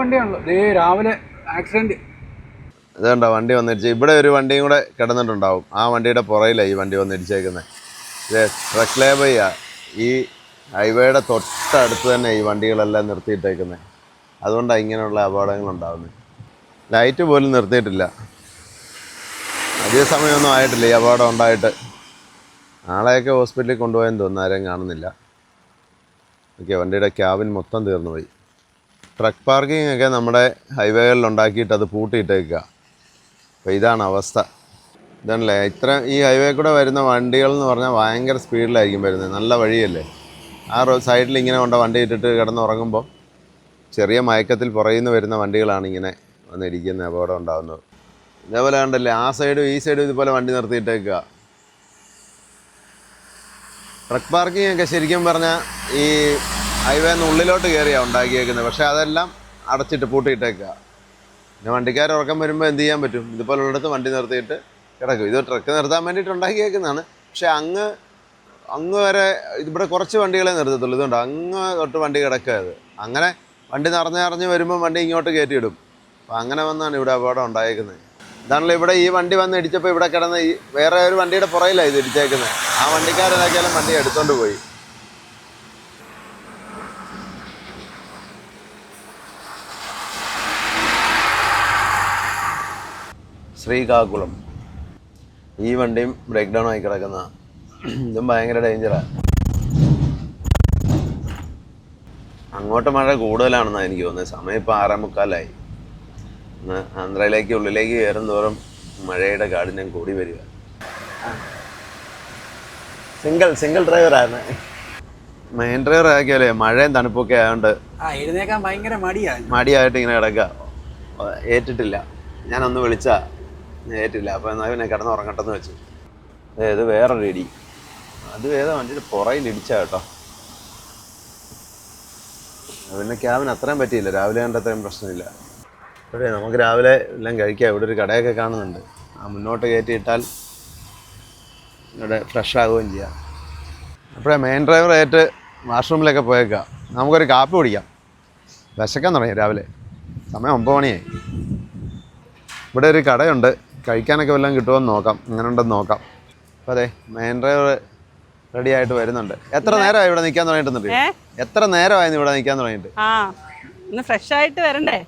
വണ്ടിയാണല്ലോ. ദേ രാവിലെ ആക്സിഡന്റ് ഇതുണ്ടോ വണ്ടി വന്നിടിച്ച്. ഇവിടെ ഒരു വണ്ടിയും കൂടെ കിടന്നിട്ടുണ്ടാവും. ആ വണ്ടിയുടെ പുറയിലാണ് ഈ വണ്ടി വന്നിടിച്ചേക്കുന്നത് ഇത് ട്രക്ക് ലേബയ്യ ഈ ഹൈവേയുടെ തൊട്ടടുത്ത് തന്നെ ഈ വണ്ടികളെല്ലാം നിർത്തിയിട്ടേക്കുന്നത് അതുകൊണ്ടാണ് ഇങ്ങനെയുള്ള അപകടങ്ങൾ ഉണ്ടാകുന്നത് ലൈറ്റ് പോലും നിർത്തിയിട്ടില്ല. അധിക സമയമൊന്നും ആയിട്ടില്ല ഈ അപകടം ഉണ്ടായിട്ട്. നാളെയൊക്കെ ഹോസ്പിറ്റലിൽ കൊണ്ടുപോയെന്ന് തോന്നുന്നു. ആരെയും കാണുന്നില്ല. ഓക്കെ വണ്ടിയുടെ ക്യാബിൻ മൊത്തം തീർന്നു പോയി ട്രക്ക് പാർക്കിംഗ് ഒക്കെ നമ്മുടെ ഹൈവേകളിൽ ഉണ്ടാക്കിയിട്ട് അത് പൂട്ടിയിട്ടേക്കുക. അപ്പോൾ ഇതാണ് അവസ്ഥ. ഇതാണല്ലേ ഇത്ര ഈ ഹൈവേ കൂടെ വരുന്ന വണ്ടികൾ എന്ന് പറഞ്ഞാൽ ഭയങ്കര സ്പീഡിലായിരിക്കും വരുന്നത്. നല്ല വഴിയല്ലേ? ആ സൈഡിൽ ഇങ്ങനെ കൊണ്ട വണ്ടി ഇട്ടിട്ട് കിടന്നുറങ്ങുമ്പോൾ ചെറിയ മയക്കത്തിൽ പുറകിൽ വരുന്ന വണ്ടികളാണ് ഇങ്ങനെ വന്നിരിക്കുന്ന അപകടം ഉണ്ടാകുന്നത് ഇതേപോലെ കണ്ടല്ലേ? ആ സൈഡും ഈ സൈഡും ഇതുപോലെ വണ്ടി നിർത്തിയിട്ടേക്കുക. ട്രക്ക് പാർക്കിംഗ് ഒക്കെ ശരിക്കും പറഞ്ഞാൽ ഈ ഹൈവേന്ന് ഉള്ളിലോട്ട് കയറിയാണ് ഉണ്ടാക്കിയേക്കുന്നത് പക്ഷേ അതെല്ലാം അടച്ചിട്ട് പൂട്ടിയിട്ടേക്കുക പിന്നെ വണ്ടിക്കാർ ഉറക്കം വരുമ്പോൾ എന്ത് ചെയ്യാൻ പറ്റും? ഇതുപോലുള്ളിടത്ത് വണ്ടി നിർത്തിയിട്ട് കിടക്കും. ഇത് ട്രക്ക് നിർത്താൻ വേണ്ടിയിട്ട് ഉണ്ടാക്കിയേക്കുന്നതാണ്. പക്ഷേ അങ്ങ് അങ്ങ് വരെ ഇവിടെ കുറച്ച് വണ്ടികളെ നിർത്തത്തുള്ളൂ. ഇതുകൊണ്ട് അങ്ങ് തൊട്ട് വണ്ടി കിടക്കുക അത് അങ്ങനെ വണ്ടി നിറഞ്ഞ് നിറഞ്ഞ് വരുമ്പോൾ വണ്ടി ഇങ്ങോട്ട് കയറ്റിയിടും. അപ്പോൾ അങ്ങനെ വന്നാണ് ഇവിടെ അപകടം ഉണ്ടായേക്കുന്നത്. ഇതാണല്ലോ ഇവിടെ ഈ വണ്ടി വന്ന് ഇടിച്ചപ്പോൾ ഇവിടെ കിടന്ന് ഈ വേറെ ഒരു വണ്ടിയുടെ പുറയിലാണ് ഇത് ഇടിച്ചേക്കുന്നത് ആ വണ്ടിക്കാരനാക്കിയാലും വണ്ടി എടുത്തുകൊണ്ട് പോയി. ശ്രീകാകുളം. ഈ വണ്ടിയും ബ്രേക്ക് ഡൗൺ ആയി കിടക്കുന്ന ഇതും ഭയങ്കര ഡേഞ്ചറാണ് അങ്ങോട്ട് മഴ കൂടുതലാണെന്നാണ് എനിക്ക് തോന്നുന്നത്. സമയം ഇപ്പോൾ ആറേ മുക്കാലായി ഇന്ന് ആന്ധ്രയിലേക്ക് ഉള്ളിലേക്ക് കയറും തോറും മഴയുടെ കാഠിന്യം കൂടി വരിക. സിംഗിൾ സിംഗിൾ ഡ്രൈവറായിരുന്നു മെയിൻ ഡ്രൈവർ ആക്കിയാലേ മഴയും തണുപ്പൊക്കെ ആയതുകൊണ്ട് എഴുന്നേക്കാൻ ഭയങ്കര മടിയാണ് മടിയായിട്ട് ഇങ്ങനെ കിടക്കുക. ഏറ്റിട്ടില്ല. ഞാനൊന്ന് വിളിച്ച ഏറ്റില്ല. അപ്പൊ എന്നാൽ പിന്നെ കിടന്ന് ഉറങ്ങട്ടെന്ന് വെച്ചു. ഇത് വേറൊരു ഇടി. അത് ഏതാ വണ്ടിയുടെ പുറയിൽ ഇടിച്ച കേട്ടോ. പിന്നെ ക്യാബിന് അത്രയും പറ്റിയില്ല. രാവിലെ കണ്ട അത്രയും പ്രശ്നമില്ല. ഇവിടെ നമുക്ക് രാവിലെ എല്ലാം കഴിക്കാം. ഇവിടെ ഒരു കടയൊക്കെ കാണുന്നുണ്ട്. ആ മുന്നോട്ട് കയറ്റി ഇട്ടാൽ ഇവിടെ ഫ്രഷ് ആകുകയും ചെയ്യാം. അപ്പോഴേ മെയിൻ ഡ്രൈവർ ആയിട്ട് വാഷ്റൂമിലൊക്കെ പോയേക്കാം. നമുക്കൊരു കാപ്പി കുടിക്കാം. വിശക്കാൻ തുടങ്ങി രാവിലെ. സമയം ഒമ്പത് മണിയായി. ഇവിടെ ഒരു കടയുണ്ട്. കഴിക്കാനൊക്കെ വല്ലതും കിട്ടുമെന്ന് നോക്കാം. ഇങ്ങനെ ഉണ്ടെന്ന് നോക്കാം. അപ്പോൾ അതെ മെയിൻ ഡ്രൈവർ റെഡി ആയിട്ട് വരുന്നുണ്ട്. എത്ര നേരമായി ഇവിടെ നിൽക്കാൻ തുടങ്ങിയിട്ട് എത്ര നേരമായിരുന്നു ഇവിടെ നിൽക്കാൻ തുടങ്ങിയിട്ട്? ആ ഇന്ന് ഫ്രഷ് ആയിട്ട് വരണ്ടേ?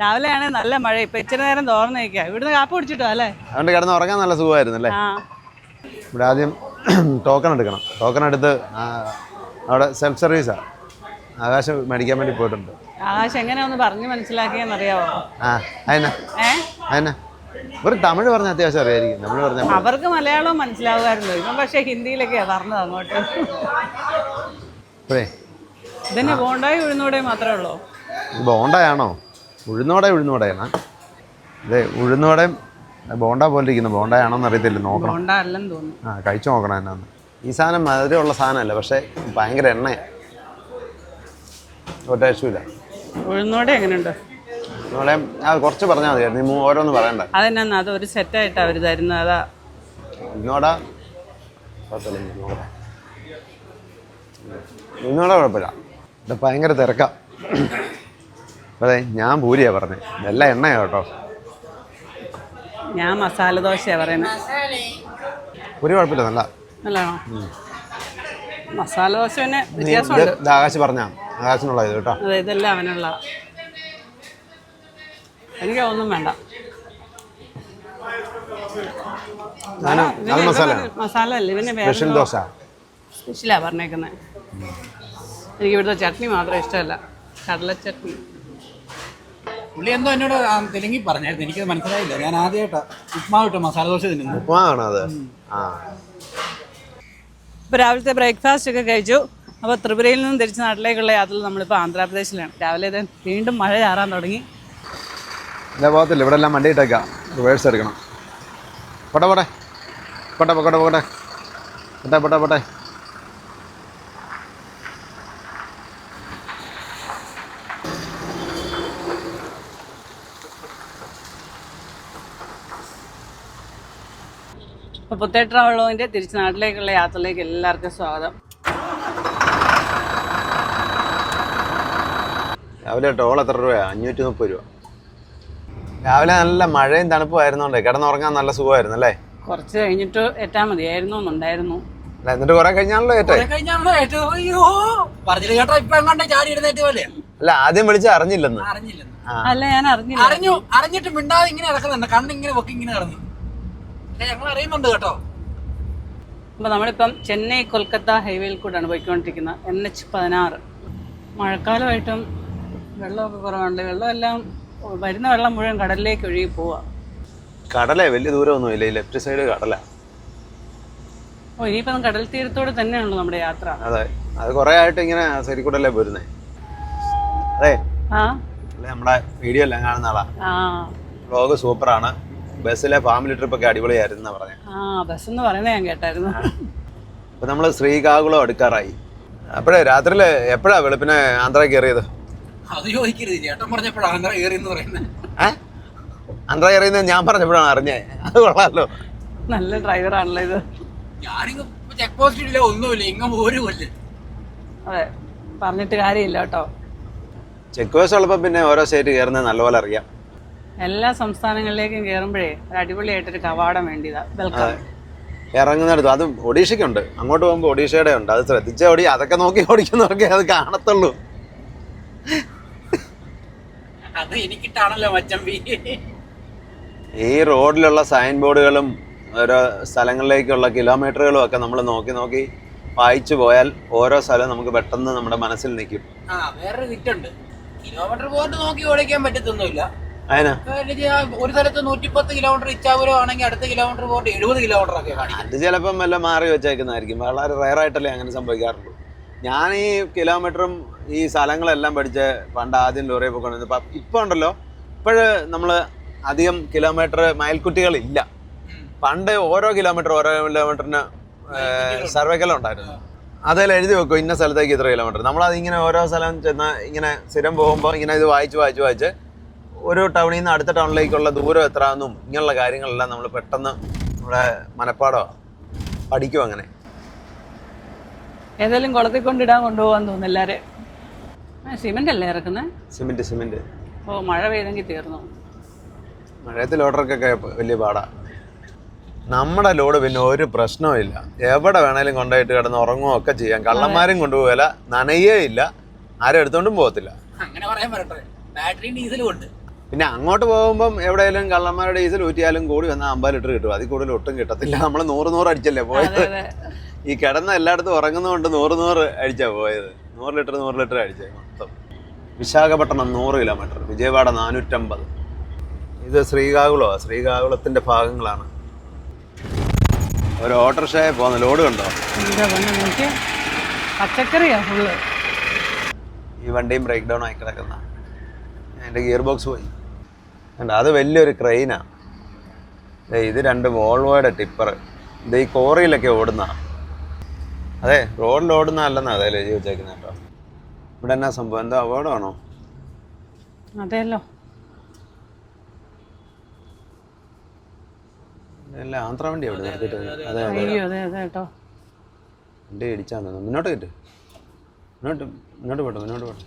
രാവിലെ ആണ് നല്ല മഴ ഇപ്പൊ ഇച്ചിരി നേരം തോർന്നു നിൽക്കുക ഇവിടുന്ന് കാപ്പ് കുടിച്ചിട്ടോ അല്ലേ? അതുകൊണ്ട് കിടന്ന് ഉറങ്ങാൻ നല്ല സുഖമായിരുന്നു അല്ലേ? ഇവിടെ ആദ്യം ടോക്കൺ എടുക്കണം. ടോക്കൺ എടുത്ത് അവിടെ സെൽഫ് സർവീസാണ് ആകാശം മേടിക്കാൻ വേണ്ടി പോയിട്ടുണ്ട്. ആകാശം എങ്ങനെയാ ഒന്ന് പറഞ്ഞു മനസ്സിലാക്കിയെന്നറിയാവോ? ആ അതിനാ ഏ? അതിനാ ഒരു തമിഴ് പറഞ്ഞ അത്യാവശ്യം അറിയായിരിക്കും. തമിഴ് പറഞ്ഞ അവർക്ക് മലയാളം മനസ്സിലാവുമായിരുന്നു ഇപ്പം പക്ഷേ ഹിന്ദിയിലൊക്കെ പറഞ്ഞത് അങ്ങോട്ട്. ഇതന്നെ ഇതിന് ബോണ്ടായി ഉഴുന്നൂടെ മാത്രമേ ഉള്ളൂ? ബോണ്ടായാണോ? ഉഴുന്നോടെ ഉഴുന്നോടെയാണ്? അതെ ഉഴുന്നോടെയും ബോണ്ട പോലെ ഇരിക്കുന്നു ബോണ്ടയാണോന്ന് അറിയത്തില്ല. നോക്കണം. ബോണ്ട അല്ലെന്ന് തോന്നുന്നു. ആ കഴിച്ചു നോക്കണം എന്നാന്ന്. ഈ സാധനം മധുരമുള്ള സാധനമല്ല പക്ഷേ ഭയങ്കര എണ്ണയാണ് ഒരു ടേസ്റ്റുമില്ല ഉഴുന്നോടെ എങ്ങനെയുണ്ട്? ആ കുറച്ച് പറഞ്ഞാൽ മതിയായിരുന്നു. നീ ഓരോന്ന് പറയണ്ട. അതെന്നാ അത് ഒരു സെറ്റായിട്ട് അവർ തരുന്നത്. അതാ. ഇന്നോടാ ഇന്നോടാ കുഴപ്പമില്ല. ഇത് ഭയങ്കര തിരക്കാം. അതെ ഞാൻ ഭൂരിയാ പറഞ്ഞത് ഇതെല്ലാം എണ്ണയാ കേട്ടോ. ഞാൻ മസാല ദോശയാ പറയുന്നത് ഒരു കുഴപ്പമില്ല നല്ല. നല്ലതാണോ? മസാല ദോശ പിന്നെ വ്യത്യാസമുണ്ട്. ആകാശ് പറഞ്ഞാ. ആകാശിനുള്ള ഇത് കേട്ടോ. അതെ ഇതെല്ലാം അവനുള്ള എനിക്ക് ഒന്നും വേണ്ട മസാല അല്ല സ്പെഷ്യൽ ദോശ. സ്പെഷ്യലാ പറഞ്ഞേക്കുന്നത് എനിക്ക് ഇവിടുത്തെ ചട്നി മാത്രം ഇഷ്ടമല്ല. കടല ചട്നി. പുള്ളി എന്തോ എന്നോട് തെലുങ്കി പറഞ്ഞായിരുന്നു. എനിക്കത് മനസ്സിലായില്ല. ഞാൻ ആദ്യമായിട്ടാ ഉപ്മാവ് ഇട്ട് മസാല ദോശ തിന്നുന്നു ഉപ്പുമാണോ അത്? ആ. ഇപ്പോൾ രാവിലത്തെ ബ്രേക്ക്ഫാസ്റ്റ് ഒക്കെ കഴിച്ചു. അപ്പോൾ ത്രിപുരയിൽ നിന്നും തിരിച്ച് നാട്ടിലേക്കുള്ള യാത്രയിൽ നമ്മളിപ്പോൾ ആന്ധ്രാപ്രദേശിലാണ്. രാവിലെ ഇത് വീണ്ടും മഴ ചാറാൻ തുടങ്ങി. ഇല്ല പോകത്തില്ല ഇവിടെ എല്ലാം വണ്ടി ഇട്ടേക്കാം റിവേഴ്സ് എടുക്കണം. പോട്ടെ പോട്ടെ. പോട്ടെ പോട്ടെ പോട്ടെ. പോട്ടെ പോട്ടെ പോട്ടെ. അപ്പോൾ പുത്തേ ട്രാവലോവിന്റെ തിരിച്ച് നാട്ടിലേക്കുള്ള യാത്രയിലേക്ക് എല്ലാവർക്കും സ്വാഗതം. രാവിലെ ടോൾ എത്ര രൂപയാണ് അഞ്ഞൂറ്റി മുപ്പത് രൂപ. രാവിലെ നല്ല മഴയും തണുപ്പും ആയിരുന്നോണ്ടേ? കിടന്നുറങ്ങാൻ നല്ല സുഖമായിരുന്നു അല്ലേ? കുറച്ച് കഴിഞ്ഞിട്ട് എത്താൻ മതിയായിരുന്നു എന്നുണ്ടായിരുന്നു. അല്ല എന്നിട്ട് കുറെ കഴിഞ്ഞാണല്ലോ ഏറ്റേ അല്ല ആദ്യം വിളിച്ച അറിഞ്ഞില്ലെന്ന്. അല്ല ഞാൻ അറിഞ്ഞില്ല. അറിഞ്ഞു. അറിഞ്ഞിട്ട് മിണ്ടാതെ ഇങ്ങനെ ഇറക്കുന്നുണ്ട് കണ്ണിങ്ങനെ പൊക്കി ഇങ്ങനെ നടന്നു. ഞങ്ങൾ അറിയുന്നുണ്ട് കേട്ടോ. അപ്പൊ നമ്മളിപ്പം ചെന്നൈ കൊൽക്കത്ത ഹൈവേയിൽ കൂടെയാണ് പോയിക്കൊണ്ടിരിക്കുന്നത്. എൻ എച്ച് പതിനാറ്. മഴക്കാലമായിട്ടും വെള്ളമൊക്കെ കുറവുണ്ട് വെള്ളമെല്ലാം വരുന്ന വെള്ളം മുഴുവൻ കടലിലേക്ക് ഒഴുകി പോവാ. കടലേ വലിയ ദൂരമൊന്നുമില്ല. ഈ ലെഫ്റ്റ് സൈഡ് കടല. ഓ ഇനിയിപ്പം കടൽ തീരത്തോടെ തന്നെയാണല്ലോ നമ്മുടെ യാത്ര. അതെ. അത് കുറെ ആയിട്ട് ഇങ്ങനെ സരിക്കൂടല്ലേ പോരുന്നേ? അതെ. ആ. നമ്മുടെ വീഡിയോ എല്ലാം കാണുന്ന ആളാ. വ്ളോഗ് സൂപ്പറാണ്. ബസ്സിലെ ഫാമിലി ട്രിപ്പ് ഒക്കെ അടിപൊളിയായിരുന്നു പറഞ്ഞു. ആ ബസ് എന്ന് പറയുന്നത് ഞാൻ കേട്ടായിരുന്നു. അപ്പൊ നമ്മൾ ശ്രീകാകുളം എടുക്കാറായി അപ്പോഴേ രാത്രിയിൽ എപ്പോഴാ വെളുപ്പിനെ ആന്ധ്ര കയറിയത്? അത് ചോദിക്കരുത് ചേട്ടൻ പറഞ്ഞപ്പോഴാണ് ആന്ധ്ര കയറി എന്ന് പറയുന്നത്. ഏ? ആന്ധ്ര കയറിയത് ഞാൻ പറഞ്ഞപ്പോഴാണ് അറിഞ്ഞേ. അത് കൊള്ളാമല്ലോ നല്ല ഡ്രൈവർ ആണല്ലോ ഇത്. ഞാനിങ്ങ് ചെക്ക് പോസ്റ്റ് ഇല്ല ഒന്നുമില്ല. ഇങ്ങ പോരുമല്ലേ അതെ പറഞ്ഞിട്ട് കാര്യമില്ല കേട്ടോ. ചെക്ക് പോസ്റ്റ് ഉള്ളപ്പോൾ പിന്നെ ഓരോ സ്റ്റേറ്റ് കയറുന്നത് നല്ലപോലെ അറിയാം. എല്ലാ സംസ്ഥാനങ്ങളിലേക്കും കയറുമ്പോഴേ ഒരു അടിപൊളിയായിട്ടൊരു കവാടം വേണ്ടിയതാ. വെൽക്കം ഇറങ്ങുന്നിടത്ത് അതും ഒഡീഷയ്ക്കുണ്ട്. അങ്ങോട്ട് പോകുമ്പോൾ ഒഡീഷയുടെ ഉണ്ട്. അത് ശ്രദ്ധിച്ച ഓടി. അതൊക്കെ നോക്കി ഓടിക്കുന്നവർക്കേ അത് കാണത്തുള്ളൂ. അത് എനിക്കിട്ടാണല്ലോ മച്ചമ്പി ഈ റോഡിലുള്ള സൈൻ ബോർഡുകളും ഓരോ സ്ഥലങ്ങളിലേക്കുള്ള കിലോമീറ്ററുകളും ഒക്കെ നമ്മൾ നോക്കി നോക്കി വായിച്ചു പോയാൽ ഓരോ സ്ഥലവും നമുക്ക് പെട്ടെന്ന് നമ്മുടെ മനസ്സിൽ നിൽക്കും. ആ വേറൊരു കിറ്റുണ്ട് കിലോമീറ്റർ ബോർഡ് നോക്കി ഓടിക്കാൻ പറ്റത്തൊന്നുമില്ല. അതിനാ ഒരു സ്ഥലത്ത് നൂറ്റിപ്പത്ത് കിലോമീറ്റർ ഇച്ചാപുരം ആണെങ്കിൽ അടുത്ത കിലോമീറ്റർ ബോർഡ് എഴുപത് കിലോമീറ്റർ ഒക്കെ അത് ചിലപ്പം വല്ല മാറി വെച്ചേക്കുന്നതായിരിക്കും. വളരെ റയറായിട്ടല്ലേ അങ്ങനെ സംഭവിക്കാറുള്ളൂ. ഞാൻ ഈ കിലോമീറ്ററും ഈ സ്ഥലങ്ങളെല്ലാം പഠിച്ച് പണ്ട് ആദ്യം ലോറിയെ പോയിക്കൊണ്ടിരുന്നത്. ഇപ്പം ഉണ്ടല്ലോ. ഇപ്പോഴ് നമ്മൾ അധികം കിലോമീറ്റർ മയൽക്കുട്ടികളില്ല പണ്ട് ഓരോ കിലോമീറ്റർ ഓരോ കിലോമീറ്ററിന് സർവേക്കലം ഉണ്ടായിരുന്നു. അതിൽ എഴുതി വെക്കും ഇന്ന സ്ഥലത്തേക്ക് ഇത്ര കിലോമീറ്റർ നമ്മളത് ഇങ്ങനെ ഓരോ സ്ഥലം ചെന്ന് ഇങ്ങനെ സ്ഥിരം പോകുമ്പോൾ ഇങ്ങനെ ഇത് വായിച്ച് വായിച്ച് വായിച്ച് ഒരു ടൗണിൽ നിന്ന് അടുത്ത ടൗണിലേക്കുള്ള ദൂരം എത്രയാണെന്നും ഇങ്ങനെയുള്ള കാര്യങ്ങളെല്ലാം നമ്മൾ പെട്ടെന്ന് നമ്മുടെ മനപ്പാടോ പഠിക്കും അങ്ങനെ. ഏതായാലും കുളത്തിൽ കൊണ്ടിടാൻ കൊണ്ടുപോകാൻ തോന്നുന്നു സിമെന്റ് അല്ലേ ഇറക്കുന്നത് സിമെന്റ് സിമെന്റ് ഓ മഴ പെയ്തെങ്കിൽ തീർന്നു? മഴയത്ത് ഒക്കെ വലിയ പാടാ. നമ്മുടെ ലോഡ് പിന്നെ ഒരു പ്രശ്നവും ഇല്ല. എവിടെ വേണേലും കൊണ്ടുപോയിട്ട് കിടന്ന് ഉറങ്ങുകയോ ഒക്കെ ചെയ്യാം. കള്ളന്മാരും കൊണ്ടുപോകല നനയേ ഇല്ല ആരും എടുത്തോണ്ടും പോകത്തില്ല അങ്ങനെ പറയാൻ ഡീസലും ഉണ്ട്. പിന്നെ അങ്ങോട്ട് പോകുമ്പം എവിടെയെങ്കിലും കള്ളന്മാരുടെ ഡീസൽ ഊറ്റിയാലും കൂടി വന്നാൽ അമ്പത് ലിറ്റർ കിട്ടും. അതിൽ കൂടുതൽ ഒട്ടും കിട്ടത്തില്ല. നമ്മൾ നൂറ് നൂറ് അടിച്ചല്ലേ പോയത്? അതെ അതെ. ഈ കിടന്ന എല്ലായിടത്തും ഉറങ്ങുന്നതുകൊണ്ട് നൂറ് നൂറ് അടിച്ചാ പോയത്. നൂറ് ലിറ്റർ നൂറ് ലിറ്റർ അടിച്ചേ മൊത്തം. വിശാഖപട്ടണം നൂറ് കിലോമീറ്റർ വിജയവാഡ നാനൂറ്റമ്പത്. ഇത് ശ്രീകാകുളമാണ് ശ്രീകാകുളത്തിന്റെ ഭാഗങ്ങളാണ്. ഒരു ഓട്ടോറിക്ഷയെ പോകുന്ന ലോഡ് കണ്ടോ? പച്ചക്കറിയാ ഫുള്ള് ഈ വണ്ടിയും ബ്രേക്ക് ഡൗൺ ആയി കിടക്കുന്ന. എന്റെ ഗിയർ ബോക്സ് പോയി. കണ്ടോ അത് വലിയൊരു ക്രെയിനാണ് ഇത് രണ്ട് വോൾവോയുടെ ടിപ്പർ. ഇത് ഈ കോറിയിലൊക്കെ ഓടുന്ന അതെ റോഡിൽ ഓടുന്ന അല്ലെന്നാ അതേ ചോദിച്ചേക്കുന്നോ വെച്ചേക്കുന്നത് കേട്ടോ. ഇവിടെ എന്നാ സംഭവം? എന്താ അപകടമാണോ? അതെയല്ലോ. അല്ല ആന്ധ്ര വണ്ടി അവിടെ നിർത്തിയിട്ട് അതെ അതെ. അയ്യോ അതെ അതെ കേട്ടോ. വണ്ടി ഇടിച്ചാന്ന് തോന്നുന്നു മുന്നോട്ട് കയറ്റ്. മുന്നോട്ട് മുന്നോട്ട് പോട്ടെ മുന്നോട്ട് പോട്ടെ.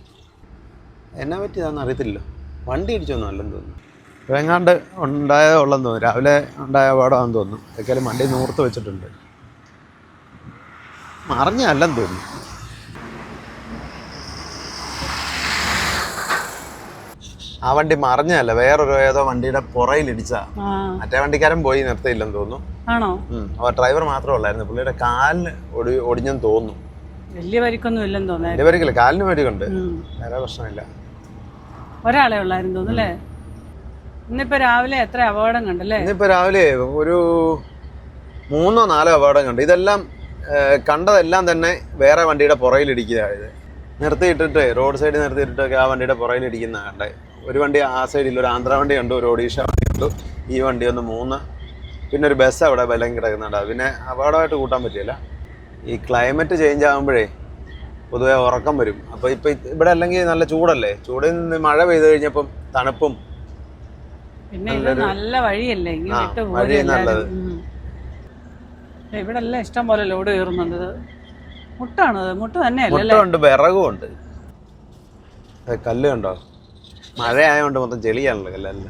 എന്നാ പറ്റിയതാണെന്ന് അറിയത്തില്ലല്ലോ. വണ്ടി ഇടിച്ചൊന്നും അല്ലെന്ന് തോന്നുന്നു. വേങ്ങാണ്ട് ഉണ്ടായതുള്ളെന്ന് തോന്നുന്നു. രാവിലെ ഉണ്ടായ അപകടമാണെന്ന് തോന്നുന്നു. ഏക്കാലും വണ്ടി നൂർത്ത് വെച്ചിട്ടുണ്ട്. മറിഞ്ഞല്ലെന്ന് തോന്നി ആ വണ്ടി മറിഞ്ഞല്ല വേറൊരു ഏതോ വണ്ടിയുടെ ആ. മറ്റേ വണ്ടിക്കാരൻ പോയി നിർത്തിയില്ലെന്ന് തോന്നുന്നു. ആണോ? ഡ്രൈവർ മാത്രമേ ഉള്ളായിരുന്നു പുള്ളിയുടെ കാലിന് ഒടി ഒടിഞ്ഞെന്ന് തോന്നുന്നു. വലിയ പരിക്കൊന്നും ഇല്ലെന്ന് തോന്നുന്നു. വലിയ പരിക്കില്ല. കാലിന് പരിക്കുണ്ട്. വേറെ പ്രശ്നമില്ല. ഒരാളെ ഉള്ളായിരുന്നു തോന്നുന്നു അല്ലേ? ഇന്നിപ്പോ രാവിലെ എത്ര അപകടം കണ്ടല്ലേ ഇന്നിപ്പോ രാവിലെ ഒരു മൂന്നോ നാലോ അപകടം കണ്ടു. ഇതെല്ലാം കണ്ടതെല്ലാം തന്നെ വേറെ വണ്ടിയുടെ ഇത്. നിർത്തിയിട്ടിട്ട് റോഡ് സൈഡിൽ നിർത്തിയിട്ടൊക്കെ ആ വണ്ടിയുടെ പുറയിലിരിക്കുന്ന കണ്ടേ. ഒരു വണ്ടി ആ സൈഡിൽ ഒരു ആന്ധ്ര വണ്ടി ഉണ്ട് ഒരു ഒഡീഷ വണ്ടി ഉണ്ട് ഈ വണ്ടി ഒന്ന് മൂന്ന്. പിന്നെ ഒരു ബസ് അവിടെ ബലം കിടക്കുന്നുണ്ട്. പിന്നെ അപകടമായിട്ട് കൂട്ടാൻ പറ്റില്ല. ഈ ക്ലൈമറ്റ് ചേഞ്ച് ആകുമ്പോഴേ പൊതുവെ ഉറക്കം വരും. അപ്പോൾ ഇപ്പോൾ ഇവിടെ അല്ലെങ്കിൽ നല്ല ചൂടല്ലേ? ചൂടിൽ നിന്ന് മഴ പെയ്ത് കഴിഞ്ഞപ്പം തണുപ്പും പിന്നെ നല്ല വഴിയല്ലേ? വഴി നല്ലത്. ഇവിടെ എല്ലാം ഇഷ്ടം പോലെ ലോഡ് കയറുന്നുണ്ട്. മുട്ടാണ് മുട്ട തന്നെ തന്നെയല്ലേ ഉണ്ട് കല്ല് കണ്ടോ? മഴ ആയതുകൊണ്ട് മൊത്തം ചെളിയാണല്ലോ കല്ലല്ല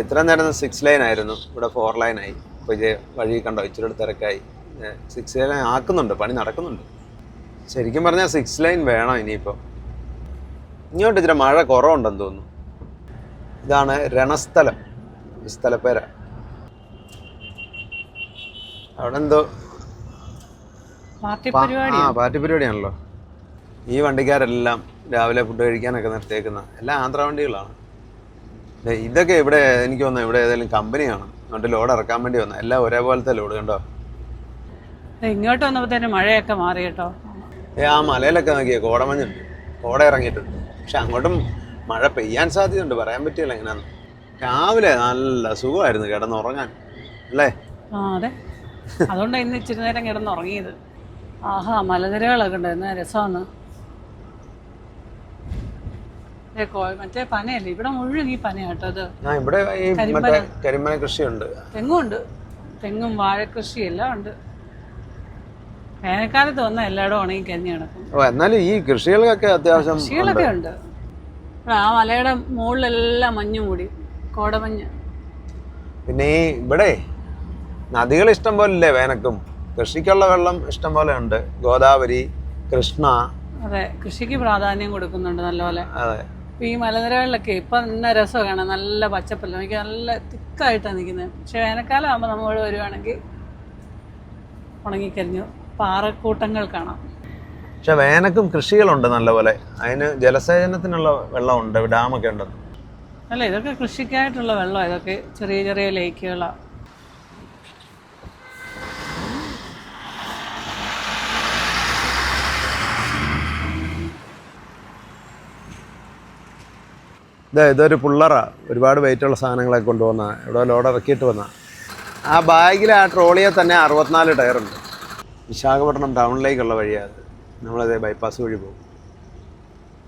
എത്ര നേരം സിക്സ് ലൈൻ ആയിരുന്നു. ഇവിടെ ഫോർ ലൈൻ ആയി. ഇപ്പോൾ വഴി കണ്ടോ? ഇച്ചിരി തിരക്കായി. സിക്സ് ലൈൻ ആക്കുന്നുണ്ട്. പണി നടക്കുന്നുണ്ട്. ശരിക്കും പറഞ്ഞാൽ സിക്സ് ലൈൻ വേണം ഇനിയിപ്പോൾ ഇങ്ങോട്ട് ഇച്ചിരി മഴ കുറവുണ്ടെന്ന് തോന്നുന്നു. ഇതാണ് രണസ്ഥലം. ഈ സ്ഥലപ്പേര. അവിടെ എന്തോ പാർട്ടി പരിപാടി ആ പാർട്ടി പരിപാടിയാണല്ലോ. ഈ വണ്ടിക്കാരെല്ലാം രാവിലെ ഫുഡ് കഴിക്കാനൊക്കെ നിർത്തിയേക്കുന്ന എല്ലാം ആന്ധ്ര വണ്ടികളാണ്. ഇതൊക്കെ ഇവിടെ എനിക്ക് തോന്നുന്നു ഇവിടെ ഏതെങ്കിലും കമ്പനിയാണ്. എന്നിട്ട് ലോഡ് ഇറക്കാൻ വേണ്ടി വന്ന. എല്ലാം ഒരേപോലത്തെ ലോഡ് കണ്ടോ? ഇങ്ങോട്ട് വന്നപ്പോ മഴയൊക്കെ മാറി കേട്ടോ. ഏ ആ മലയിലൊക്കെ നോക്കിയേ കോടമഞ്ഞുണ്ട്. കോട ഇറങ്ങിയിട്ടുണ്ട്. പക്ഷെ അങ്ങോട്ടും മഴ പെയ്യാൻ സാധ്യതയുണ്ട്. പറയാൻ പറ്റില്ല എങ്ങനെയാന്ന്. രാവിലെ നല്ല സുഖമായിരുന്നു കിടന്നുറങ്ങാൻ. അല്ലേ? ആ അതെ. അതുകൊണ്ടാണ് ഇന്ന് ഇച്ചിരി നേരം കിടന്ന് ഉറങ്ങിയത് ആഹാ മലനിരകളൊക്കെ ഉണ്ട്. എന്നാ രസമാണ്. മറ്റേ പനയല്ലേ? ഇവിടെ മുഴുവൻ ഈ പനയാട്ടത് തെങ്ങുണ്ട് ഇവിടെ ഈ കരിമന കൃഷിയുണ്ട്. തെങ്ങും ഉണ്ട്. തെങ്ങും വാഴക്കൃഷി എല്ലാം ഉണ്ട്. വേനൽക്കാലത്ത് വന്ന എല്ലായിടും ഉണങ്ങി കരിഞ്ഞു കിടക്കും. എന്നാലും ഈ കൃഷികൾക്കൊക്കെ അത്യാവശ്യം കൃഷികളൊക്കെ ഉണ്ട്. ആ മലയുടെ മുകളിലെല്ലാം മഞ്ഞ് മൂടി. കോടമഞ്ഞ്. പിന്നെ ഈ ഇവിടെ നദികൾ ഇഷ്ടം പോലെ ഇല്ലേ വേനക്കും? കൃഷിക്കുള്ള വെള്ളം ഇഷ്ടം പോലെ ഉണ്ട്. ഗോദാവരി കൃഷ്ണ. അതെ കൃഷിക്ക് പ്രാധാന്യം കൊടുക്കുന്നുണ്ട് നല്ലപോലെ. അതെ. ഈ മലനിരകളിലൊക്കെ ഇപ്പൊ നല്ല രസമൊക്കെയാണ് നല്ല പച്ചപ്പല്ല എനിക്ക് നല്ല തിക്കായിട്ടാണ് നിൽക്കുന്നത്. പക്ഷെ വേനൽക്കാലം ആകുമ്പോൾ നമ്മൾ വരുവാണെങ്കിൽ ഉണങ്ങിക്കരിഞ്ഞു. പാറക്കൂട്ടങ്ങൾ കാണാം. പക്ഷെ വേനക്കും കൃഷികളുണ്ട് നല്ലപോലെ. അതിന് ജലസേചനത്തിനുള്ള വെള്ളമുണ്ട് ഡാമൊക്കെ ഉണ്ടെന്ന് അല്ല ഇതൊക്കെ കൃഷിക്കായിട്ടുള്ള വെള്ളം ഇതൊക്കെ ചെറിയ ചെറിയ ലേക്കുകളാണ്. ഇതാ ഇതൊരു പുള്ളറ. ഒരുപാട് വെയിറ്റുള്ള സാധനങ്ങളെ കൊണ്ടുവന്ന ഇവിടെ ലോഡ് ഇറക്കിയിട്ട് വന്ന. ആ ബാഗിൽ ആ ട്രോളിയെ തന്നെ അറുപത്തിനാല് ടയറുണ്ട് വിശാഖപട്ടണം ടൗണിലേക്കുള്ള വഴിയാണ് നമ്മളത് ബൈപ്പാസ് വഴി പോകും.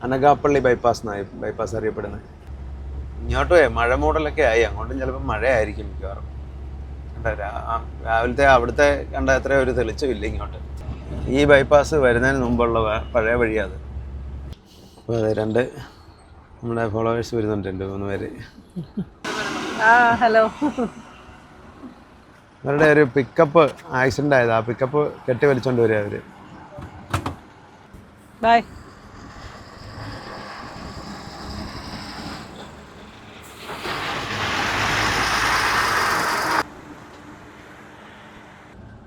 അനകാപ്പള്ളി ബൈപ്പാസ് എന്നായി ബൈപ്പാസ് അറിയപ്പെടുന്നത്. ഇങ്ങോട്ടേ മഴ മൂടലൊക്കെ ആയി. അങ്ങോട്ടും ചിലപ്പോൾ മഴയായിരിക്കും മിക്കവാറും. കണ്ട രാവിലത്തെ അവിടുത്തെ കണ്ട അത്ര ഒരു തെളിച്ചമില്ല ഇങ്ങോട്ട്. ഈ ബൈപ്പാസ് വരുന്നതിന് മുമ്പുള്ള പഴയ വഴിയാണ് അതെ രണ്ട് നമ്മുടെ ഫോളോവേഴ്സ് വരുന്നുണ്ട് രണ്ട് മൂന്ന് പേര്. ഹലോ. അവരുടെ ഒരു പിക്കപ്പ് ആക്സിഡന്റ് ആയത്. ആ പിക്കപ്പ് കെട്ടി വലിച്ചോണ്ട് വരിക അവർ ബൈ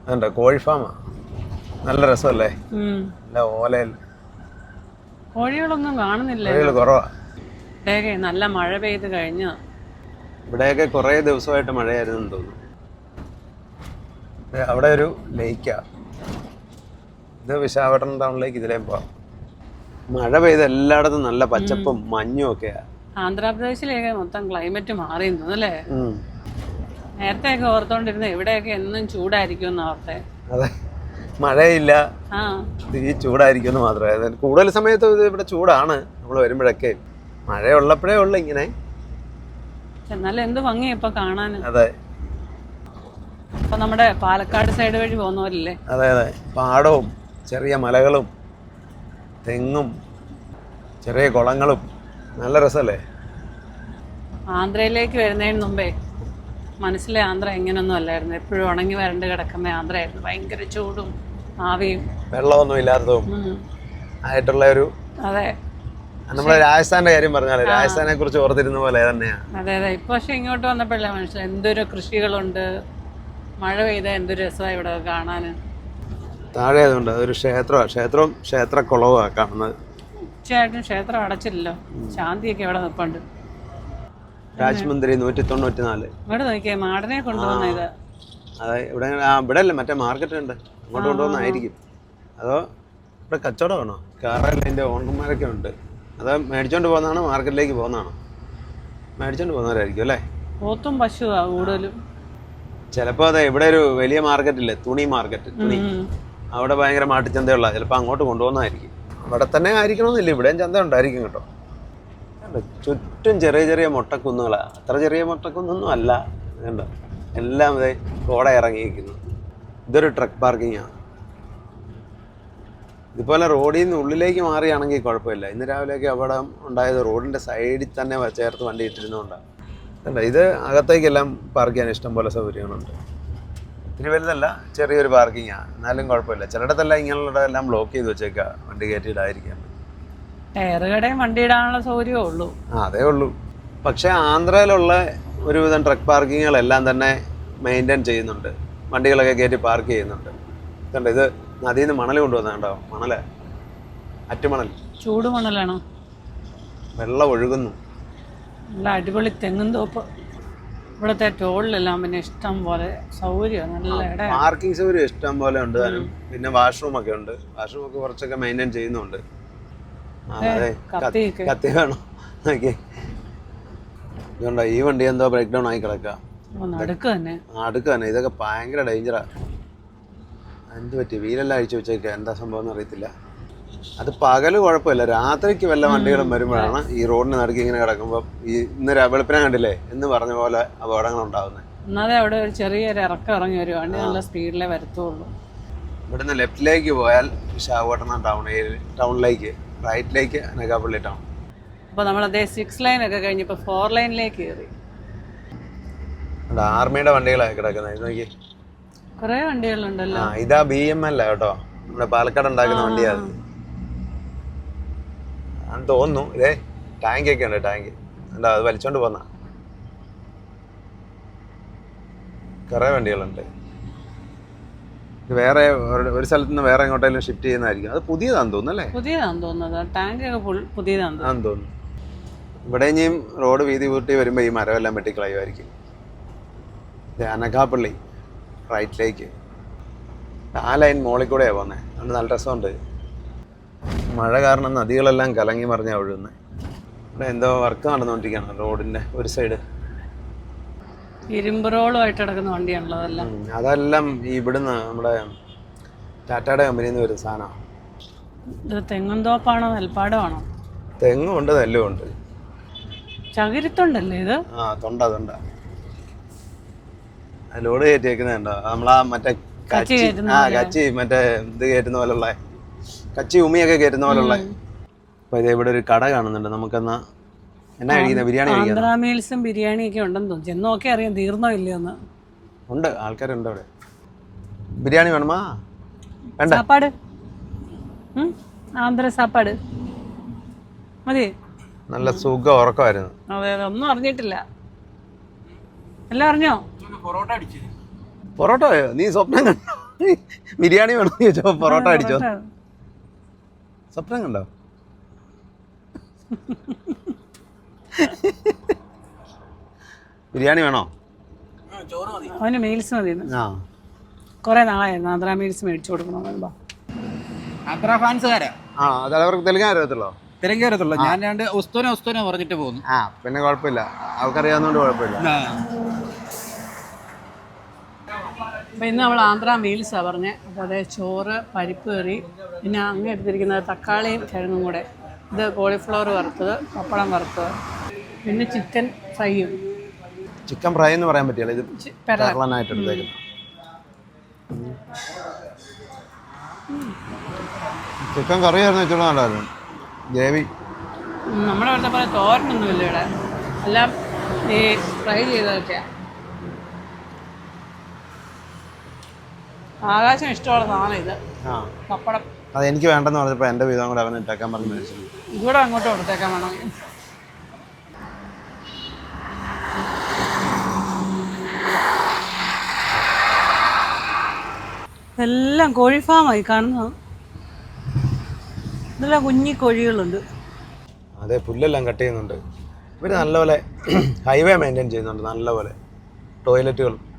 അതുണ്ടോ കോഴി ഫാമാ നല്ല രസമല്ലേ? നല്ല ഓലയിൽ. കോഴികളൊന്നും കാണുന്നില്ല. കോഴികൾ കുറവാ. ഇവിടെയൊക്കെ നല്ല മഴ പെയ്ത് കഴിഞ്ഞ. ഇവിടെയൊക്കെ കുറേ ദിവസമായിട്ട് മഴയായിരുന്നു തോന്നുന്നു. അവിടെ ഒരു ലേക്കാ ഇത് വിശാഖപട്ടണം ടൗണിലേക്ക് ഇതിലേം പോവാം. മഴ പെയ്ത് എല്ലായിടത്തും നല്ല പച്ചപ്പും മഞ്ഞും ഒക്കെയാ. ആന്ധ്രാപ്രദേശിലേക്ക് മൊത്തം ക്ലൈമറ്റ് മാറി അല്ലേ? നേരത്തെ നേരത്തെയൊക്കെ ഓർത്തോണ്ടിരുന്ന ഇവിടെയൊക്കെ എന്നും ചൂടായിരിക്കും എന്ന് ഓർത്തെ. അതെ. മഴയില്ല. ഈ ചൂടായിരിക്കുമെന്ന് മാത്രമേ. അതായത് കൂടുതൽ സമയത്ത് ഇവിടെ ചൂടാണ്. നമ്മൾ വരുമ്പോഴൊക്കെ മഴയുള്ളപ്പോഴേ ഉള്ളു ഇങ്ങനെ. എന്നാലും എന്ത് ഭംഗിയാ ഇപ്പൊ കാണാൻ അതെ. അപ്പൊ നമ്മുടെ പാലക്കാട് സൈഡ് വഴി പോകുന്നവരില്ലേ? അതെ അതെ. പാടവും ചെറിയ മലകളും തെങ്ങും ചെറിയ കുളങ്ങളും. നല്ല രസമല്ലേ ആന്ധ്രയിലേക്ക് വരുന്നതിന് മുമ്പേ മനസ്സിലെ ആന്ധ്ര എങ്ങനെയൊന്നും അല്ലായിരുന്നു. എപ്പോഴും ഉണങ്ങി വരണ്ട് കിടക്കുന്ന ആന്ധ്രയായിരുന്നു. ഭയങ്കര ചൂടും ആവിയും. വെള്ളമൊന്നും ഇല്ലാത്തതും ആയിട്ടുള്ള ഒരു അതെ. നമ്മളെ രാജസ്ഥാന്റെ കാര്യം പറഞ്ഞാലേ രാജസ്ഥാനെ കുറിച്ച് ഓർത്തിരുന്ന പോലെ തന്നെയാണ് അതെ അതെ ഇപ്പൊ പക്ഷെ ഇങ്ങോട്ട് വന്നപ്പോഴല്ലേ മനസ്സിലായി എന്തൊരു കൃഷികളുണ്ട്? മഴ പെയ്താൽ എന്തൊരു രസമാണ് ഇവിടെ കാണാൻ താഴെ അതുകൊണ്ട് അതൊരു ക്ഷേത്രമാണ് ക്ഷേത്രവും ക്ഷേത്രക്കുളവുമാണ് കാണുന്നത്. തീർച്ചയായിട്ടും ക്ഷേത്രം അടച്ചില്ലല്ലോ. ശാന്തിയൊക്കെ ഇവിടെ നിൽപ്പുണ്ട് രാജ്മന്ത്രി നൂറ്റി തൊണ്ണൂറ്റി നാല് ഇവിടെ നോക്കിയേ മാടനെ കൊണ്ടുവന്ന ഇത്. അതെ ഇവിടെ ആ ഇവിടെ അല്ലേ മറ്റേ മാർക്കറ്റ് ഉണ്ട് അങ്ങോട്ട് കൊണ്ടുവന്നായിരിക്കും. അതോ ഇവിടെ കച്ചവടമാണോ? കാറല്ല എന്റെ ഓണർമാരൊക്കെ ഉണ്ട്. അതോ മേടിച്ചോണ്ട് പോകുന്നതാണ് മാർക്കറ്റിലേക്ക് പോകുന്നതാണ്. മേടിച്ചോണ്ട് പോകുന്നവരായിരിക്കും അല്ലേ? പോത്തും പശുവാ കൂടുതലും. ചിലപ്പോ അതെ ഇവിടെ ഒരു വലിയ മാർക്കറ്റ് ഇല്ലേ തുണി മാർക്കറ്റ് തുണി. അവിടെ ഭയങ്കര മാട്ടിച്ചന്തയുള്ള ചിലപ്പോ അങ്ങോട്ട് കൊണ്ടുപോകുന്നതായിരിക്കും. അവിടെ തന്നെ ആയിരിക്കണമെന്നില്ല ഇവിടെയും ചന്ത ഉണ്ടായിരിക്കും കേട്ടോ. ചുറ്റും ചെറിയ ചെറിയ മുട്ടക്കുന്നുകളാണ് അത്ര ചെറിയ മുട്ടക്കുന്നൊന്നും അല്ല കണ്ടോ? എല്ലാം ഇതേ കോട ഇറങ്ങിയിരിക്കുന്നു. ഇതൊരു ട്രക്ക് പാർക്കിംഗ് ആണ് ഇതുപോലെ റോഡിൽ നിന്ന് ഉള്ളിലേക്ക് മാറിയാണെങ്കിൽ കുഴപ്പമില്ല. ഇന്ന് രാവിലെയൊക്കെ അപകടം ഉണ്ടായത് റോഡിന്റെ സൈഡിൽ തന്നെ ചേർത്ത് വണ്ടി ഇട്ടിരുന്നുകൊണ്ടാണ് കണ്ടോ ഇത് അകത്തേക്കെല്ലാം പാർക്ക് ചെയ്യാൻ ഇഷ്ടംപോലെ സൗകര്യങ്ങളുണ്ട്. ഒത്തിരി വലുതല്ല ചെറിയൊരു പാർക്കിങ്ങാണ് എന്നാലും കുഴപ്പമില്ല. ചിലയിടത്തെല്ലാം ഇങ്ങനെയുള്ള എല്ലാം ബ്ലോക്ക് ചെയ്ത് വെച്ചേക്കുക വണ്ടി കയറ്റിയിടാതിരിക്കാൻ. ടയർ കടയും വണ്ടി ഇടാനുള്ള സൗകര്യമേ ഉള്ളൂ. ആ അതേ ഉള്ളൂ. പക്ഷേ ആന്ധ്രയിലുള്ള ഒരുവിധം ട്രക്ക് പാർക്കിങ്ങുകളെല്ലാം തന്നെ മെയിന്റെയിൻ ചെയ്യുന്നുണ്ട്. വണ്ടികളൊക്കെ കയറ്റി പാർക്ക് ചെയ്യുന്നുണ്ട്. കണ്ടോ ഇത് നദിയിൽ നിന്ന് മണൽ കൊണ്ടുവന്നുണ്ടോ മണൽ. അറ്റുമണൽ. ചൂട് മണലാണോ? വെള്ളം ഒഴുകുന്നു. നല്ല അടിപൊളി തെങ്ങും തോപ്പ്. ഇവിടുത്തെ ടോളിലെല്ലാം പിന്നെ ഇഷ്ടം പോലെ സൗകര്യം നല്ല പാർക്കിംഗ് സൗകര്യം ഇഷ്ടം പോലെ ഉണ്ട്. പിന്നെ വാഷ്റൂം ഒക്കെ ഉണ്ട്. വാഷ്റൂം ഒക്കെ കുറച്ചൊക്കെ മെയിന്റെയിൻ ചെയ്യുന്നുണ്ട്. കത്തി വേണം. ഇതുകൊണ്ടോ ഈ വണ്ടി എന്തോ ബ്രേക്ക് ഡൗൺ ആയി കിടക്കുക അടുക്ക് തന്നെ. ഇതൊക്കെ ഭയങ്കര ഡേഞ്ചറാ എന്ത് പറ്റി? വീലെല്ലാം അഴിച്ചു വെച്ചേക്കുക എന്താ സംഭവം എന്ന് അറിയത്തില്ല. അത് പകൽ കുഴപ്പമില്ല. രാത്രിക്ക് വല്ല വണ്ടികളും വരുമ്പോഴാണ് ഈ റോഡിന് നടുക്ക് ഇങ്ങനെ കിടക്കുമ്പോൾ ഈ ഇന്ന് വെളുപ്പിനെ കണ്ടില്ലേ? എന്ന് പറഞ്ഞ പോലെ അപകടങ്ങൾ ഉണ്ടാകുന്നത് എന്നാലേ അവിടെ ഒരു ചെറിയൊരു ഇറക്കം ഇറങ്ങി ഒരു വണ്ടി നല്ല സ്പീഡിലേ വരത്തുള്ളൂ. ഇവിടുന്ന് ലെഫ്റ്റിലേക്ക് പോയാൽ വിശാഖപട്ടണം ടൗൺ ടൗണിലേക്ക് റൈറ്റിലേക്ക് അനകാപ്പള്ളി ടൗൺ. അപ്പോൾ നമ്മൾ അതേ സിക്സ് ലൈൻ ഒക്കെ കഴിഞ്ഞ് ഇപ്പോൾ ഫോർ ലൈനിലേക്ക് കയറി. ആർമിയുടെ വണ്ടികളാണ് കിടക്കുന്നത്. നോക്കി കുറേ വണ്ടികളുണ്ടല്ലോ. ആ ഇതാ ബി എം എൽ കേട്ടോ. നമ്മുടെ പാലക്കാട് ഉണ്ടാക്കുന്ന വണ്ടിയാ അത് ആണെന്ന് തോന്നുന്നു. ഇതേ ടാങ്ക് ഒക്കെ ഉണ്ട് ടാങ്ക് എന്താ അത് വലിച്ചോണ്ട് പോന്ന. കുറേ വണ്ടികളുണ്ട്. ഇത് വേറെ ഒരു- സ്ഥലത്ത് നിന്ന് വേറെ എങ്ങോട്ടെങ്കിലും ഷിഫ്റ്റ് ചെയ്യുന്നതായിരിക്കും. അത് പുതിയതാന്ന് തോന്നുന്നു അല്ലേ? പുതിയതാണെന്ന് തോന്നുന്നത് ടാങ്ക് ഒക്കെ പുതിയതാണ് പുതിയതാണെന്ന് തോന്നുന്നു. ആന്ന് തോന്നുന്നു. ഇവിടെ ഇനിയും റോഡ് വീതി കൂട്ടി വരുമ്പോൾ ഈ മരമെല്ലാം വെട്ടിക്കളയുമായിരിക്കും അനഘാപ്പള്ളി. റൈറ്റിലേക്ക്. ആ ലൈൻ മോളിൽ കൂടെയാണ് പോകുന്നത് അതുകൊണ്ട് നല്ല രസമുണ്ട്. മഴ കാരണം നദികളെല്ലാം കലങ്ങി മറിഞ്ഞാണ് ഒഴുകുന്നത് ഇവിടെ എന്തോ വർക്ക് നടന്നുകൊണ്ടിരിക്കുകയാണ് റോഡിന്റെ ഒരു സൈഡ്. കിടക്കുന്ന വണ്ടിയാണല്ലോ അതെല്ലാം. അതെല്ലാം ഈ ഇവിടുന്ന് നമ്മുടെ ടാറ്റയുടെ കമ്പനിയിൽ നിന്ന് വരുന്ന സാധനമാണ് ഇത് തെങ്ങും തോപ്പാണോ നെൽപ്പാടമാണോ? തെങ്ങും ഉണ്ട് നെല്ലും ഉണ്ട് ചകിരിത്തൊണ്ടല്ലേ ഇത്? ആ തൊണ്ട തൊണ്ട. ലോഡ് കയറ്റി വെക്കുന്നുണ്ടോ നമ്മളാ മറ്റേ കച്ചി ആ കച്ചി മറ്റേ ഇത് കയറ്റുന്ന പോലുള്ള. കച്ചി ഉമിയൊക്കെ കയറ്റുന്ന പോലുള്ള. അപ്പൊ ഇത് ഇവിടെ ഒരു കട കാണുന്നുണ്ട്. നമുക്കെന്നാ എന്നാ കഴിക്കുന്ന? ബിരിയാണി ആന്ധ്ര മീൽസും ബിരിയാണിയൊക്കെ ഉണ്ടെന്ന് തോന്നുന്നു. ചെന്ന് നോക്കി അറിയാം തീർന്നോ ഇല്ലയോ എന്ന് ഉണ്ട് ആൾക്കാരുണ്ട് അവിടെ. ബിരിയാണി വേണമാ? വേണ്ട. സാപ്പാട്? ആന്ധ്ര സാപ്പാട്. മതി. നല്ല സുഖം ഉറക്കമായിരുന്നു. അതെ അതെ ഒന്നും അറിഞ്ഞിട്ടില്ല. എല്ലാം അറിഞ്ഞോ? പൊറോട്ട അടിച്ച് പൊറോട്ടയോ നീ സ്വപ്നം കണ്ടോ? ബിരിയാണി വേണമെന്ന് ചോദിച്ചോ പൊറോട്ട അടിച്ചോ? സ്വപ്നം കണ്ടോ? ബിരിയാണി വേണോ? ചോറ് മതി. അവന് മീൽസ് മതി. ആ. കുറേ നാളായിരുന്നു. ആന്ധ്ര മീൽസ് മേടിച്ചു കൊടുക്കണമെന്ന് ആന്ധ്ര ഫാൻസുകാരാ ആ അത് അവർക്ക് തെലുങ്കാൻ അറിയത്തുള്ളൂ? ഞാൻ രണ്ട് ഉസ്തോനെ ഉസ്തോനെ പറഞ്ഞിട്ട് പോകുന്നു. ആ പിന്നെ കുഴപ്പമില്ല. അവർക്കറിയാവുന്നതുകൊണ്ട് കുഴപ്പമില്ല. അപ്പോൾ ഇന്ന് നമ്മൾ ആന്ധ്ര മീൽസാണ് പറഞ്ഞത് അപ്പോൾ അതായത് ചോറ് പരിപ്പ് കറി പിന്നെ അങ്ങ് എടുത്തിരിക്കുന്നത് തക്കാളിയും കിഴങ്ങും കൂടെ. ഇത് കോളിഫ്ലവർ വറുത്തത് പപ്പടം വറുത്തത് പിന്നെ ചിക്കൻ ഫ്രൈയും. ചിക്കൻ ഫ്രൈ എന്ന് പറയാൻ പറ്റില്ല ഇത് പെരളനായിട്ട് എടുത്തേക്കുന്നത്. ചിക്കൻ കറി ആയിരുന്നു വെച്ചാൽ നല്ലതായിരുന്നു. ഗ്രേവി. നമ്മുടെ അവിടുത്തെ പോലെ തോരനൊന്നുമില്ല ഇവിടെ. എല്ലാം ഈ ഫ്രൈ ചെയ്തതൊക്കെയാണ് ആകാശം ഇഷ്ടമുള്ള സാധനം ഇത്. പപ്പടം. അത് എനിക്ക് വേണ്ടെന്ന് പറഞ്ഞപ്പോൾ എന്റെ വീതം കൂടെ അവൻ ഇട്ടേക്കാൻ പറഞ്ഞു മേടിച്ചു. ഇവിടെ അങ്ങോട്ട് കൊടുത്തേക്കാൻ വേണം. എല്ലാം കോഴി ഫാമായി കാണുന്നത്. ഇതെല്ലാം കുഞ്ഞി കോഴികളുണ്ട്. അതെ പുല്ലെല്ലാം കട്ട് ചെയ്യുന്നുണ്ട്. ഇവർ നല്ലപോലെ ഹൈവേ മെയിന്റെയിൻ ചെയ്യുന്നുണ്ട് നല്ലപോലെ. ടോയ്ലറ്റുകളും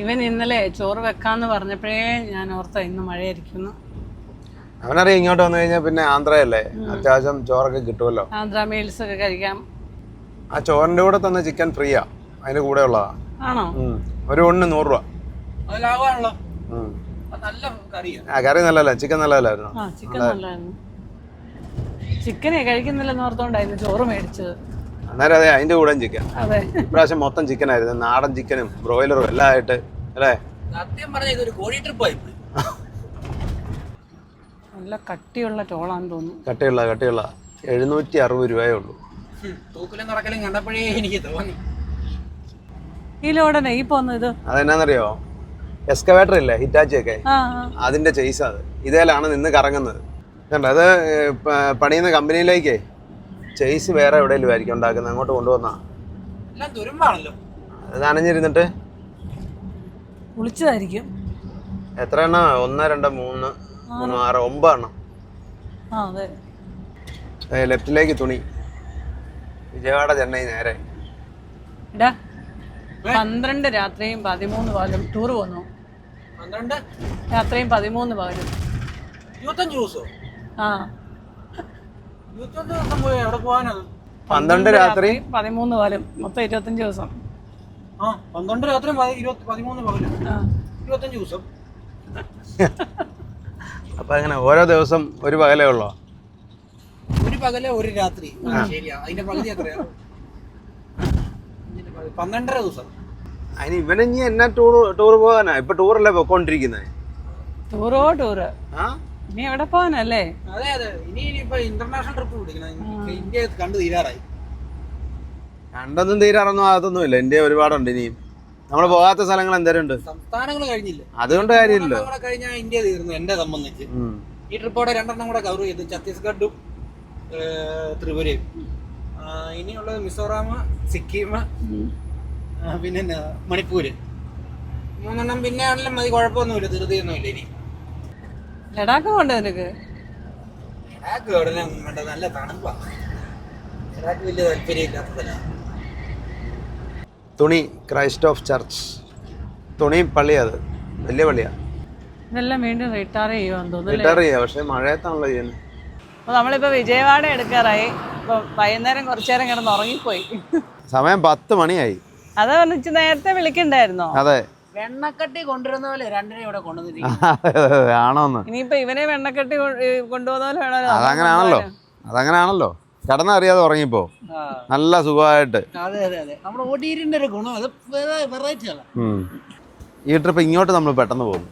ഇവൻ ഇന്നലെ ചോറ് വെക്കാന്ന് പറഞ്ഞപ്പോഴേ ഞാൻ ഓർത്ത ഇന്ന് മഴയായിരിക്കുന്നു. അവനറിയാം ഇങ്ങോട്ട് വന്നു കഴിഞ്ഞാൽ പിന്നെ ആന്ധ്രയല്ലേ? അത്യാവശ്യം ചോറൊക്കെ കിട്ടുമല്ലോ. ആന്ധ്ര മീൽസ് ഒക്കെ കഴിക്കാം. ആ ചോറിന്റെ കൂടെ തന്നെ ചിക്കൻ ഫ്രീയാ. അതിന് കൂടെ ഉള്ളതാ. ആണോ? ഒരു ഒണ്ണിന് നൂറ് രൂപ. ആ കറി നല്ലല്ല ചിക്കൻ നല്ലതല്ലായിരുന്നു? ആ ചിക്കൻ നല്ലതായിരുന്നു. ചിക്കനെ കഴിക്കുന്നില്ലെന്ന് ഓർത്തോണ്ടായിരുന്നു ചോറ് മേടിച്ചത്. അന്നേരം അതെ അതിന്റെ കൂടെ ചിക്കൻ. അതെ. ഇപ്രാവശ്യം മൊത്തം ചിക്കൻ ആയിരുന്നു. നാടൻ ചിക്കനും ബ്രോയിലറും എല്ലാം ആയിട്ട് അല്ലേ? സത്യം പറഞ്ഞ ഇതൊരു കോഴി ട്രിപ്പ് ആയി പോയി. നല്ല കട്ടിയുള്ള ടോളാന്ന് തോന്നുന്നു. കട്ടിയുള്ള കട്ടിയുള്ള. എഴുന്നൂറ്റി അറുപത് രൂപയേ ഉള്ളൂ. തൂക്കലും നടക്കലും കണ്ടപ്പോഴേ എനിക്ക് തോന്നി. ഈ ലോഡനെ ഈ പോന്നു ഇത്. അതെന്നാന്നറിയോ? എക്സ്കവേറ്റർ ഇല്ലേ ഹിറ്റാച്ചി ഒക്കെ ആ. അതിന്റെ ചെയ്സ് അത്. ഇതേലാണ് നിന്ന് കറങ്ങുന്നത്. കണ്ടോ? അത് പണിയുന്ന കമ്പനിയിലേക്ക് ചെയ്സ് വേറെ എവിടെയെങ്കിലും ആയിരിക്കും ഉണ്ടാക്കുന്നത്? അങ്ങോട്ട് കൊണ്ടുവന്നാ. നനഞ്ഞിരുന്നിട്ട്? കുളിച്ചതായിരിക്കും. എത്ര എണ്ണ ഒന്ന് രണ്ട് മൂന്ന് മൂന്ന് ആറ് ഒമ്പത് എണ്ണം ലെഫ്റ്റിലേക്ക് തുണി. വിജയവാഡ ചെന്നൈ നേരെ. പന്ത്രണ്ട് രാത്രിയും പതിമൂന്ന് പകലും. ടൂർ പോന്നു? പന്ത്രണ്ട്? രാത്രിയും പതിമൂന്ന് പകലും. ഇരുപത്തഞ്ച് ആ. ഇരുപത്തഞ്ച് ദിവസം പോയി? എവിടെ പോകാനത് പന്ത്രണ്ട് രാത്രി. പതിമൂന്ന് പകലും. മൊത്തം ഇരുപത്തഞ്ച് ദിവസം. ആ പന്ത്രണ്ട് രാത്രി ഇരുപത്തി പതിമൂന്ന് പകൽ. ആ. ഇരുപത്തഞ്ച് ദിവസം. അപ്പൊ അങ്ങനെ ഓരോ ദിവസം ഒരു പകലേ ഉള്ളോ? ഒരു പകൽ ഒരു രാത്രി. ആ, ശരിയാ. അതിന്റെ പകുതി എത്രയാ ഇതിന്റെ പകുതി. പന്ത്രണ്ടര ദിവസം. അതിന് ഇവനിഞ്ഞി എന്നാ ടൂർ ടൂർ പോകാനാ? ഇപ്പൊ ടൂറല്ലേ പൊക്കോണ്ടിരിക്കുന്നത് ടൂറോ ടൂറ്? ആ? ഇനി എവിടെ പോകാനല്ലേ? അതെ അതെ. ഇനി ഇനിയിപ്പോ ഇന്റർനാഷണൽ ട്രിപ്പ് പിടിക്കണം. ഇന്ത്യ കണ്ടു തീരാറായി. കണ്ടൊന്നും തീരാറൊന്നും അതൊന്നുമില്ല. ഇന്ത്യ ഒരുപാടുണ്ട് ഇനിയും നമ്മൾ പോകാത്ത സ്ഥലങ്ങൾ എന്തേലും ഉണ്ട്? സംസ്ഥാനങ്ങൾ കഴിഞ്ഞില്ല? അതുകൊണ്ട് കാര്യമില്ല കൂടെ കഴിഞ്ഞാൽ ഇന്ത്യ തീർന്നു എന്നെ സംബന്ധിച്ച്. ഈ ട്രിപ്പോടെ രണ്ടെണ്ണം കൂടെ കവർ ചെയ്തു. ഛത്തീസ്ഗഡും ത്രിപുരയും. ഇനിയുള്ളത് മിസോറാം സിക്കിം പിന്നെ മണിപ്പൂര്. മൂന്നെണ്ണം പിന്നെ ആണെങ്കിലും മതി കുഴപ്പമൊന്നുമില്ല ധൃതിയൊന്നുമില്ല ഇനി. ലഡാക്ക് പോണ്ടേ നിനക്ക്? ലഡാക്ക് ഉടനെ വേണ്ട നല്ല തണുപ്പാ. ലഡാക്ക് വലിയ തുണി ക്രൈസ്റ്റ് ഓഫ് ചർച്ച് തുണി പള്ളി അത്. വലിയ പള്ളിയാ. ഇതെല്ലാം വീണ്ടും റിട്ടയർ ചെയ്യുമെന്ന് തോന്നുന്നു റിട്ടയർ ചെയ്യാ പക്ഷെ മഴയത്താണല്ലോ ചെയ്യുന്നത് അപ്പോൾ നമ്മളിപ്പോൾ വിജയവാഡ എടുക്കാറായി. ഇപ്പോൾ വൈകുന്നേരം കുറച്ചു നേരം കിടന്ന് ഉറങ്ങിപ്പോയി. സമയം പത്ത് മണിയായി. അത് പറഞ്ഞു നേരത്തെ വിളിക്കണ്ടായിരുന്നോ? അതെ. വെണ്ണക്കട്ടി കൊണ്ടുവരുന്ന പോലെ രണ്ടിനെ ഇവിടെ കൊണ്ടുവന്നിരിക്കും ആണോന്ന്? ഇനിയിപ്പോ ഇവനെ വെണ്ണക്കട്ടി കൊണ്ടുപോകുന്ന പോലെ വേണമല്ലോ കടന്ന അറിയാതെ കിടന്നറിയാതെ ഉറങ്ങിപ്പോ. നല്ല സുഖമായിട്ട്. അതെ അതെ അതെ. നമ്മുടെ ഒടീരിന്റെ ഒരു ഗുണം. അത് വെറൈറ്റി ഈ ട്രിപ്പ് ഇങ്ങോട്ട് നമ്മൾ പെട്ടെന്ന് പോകും.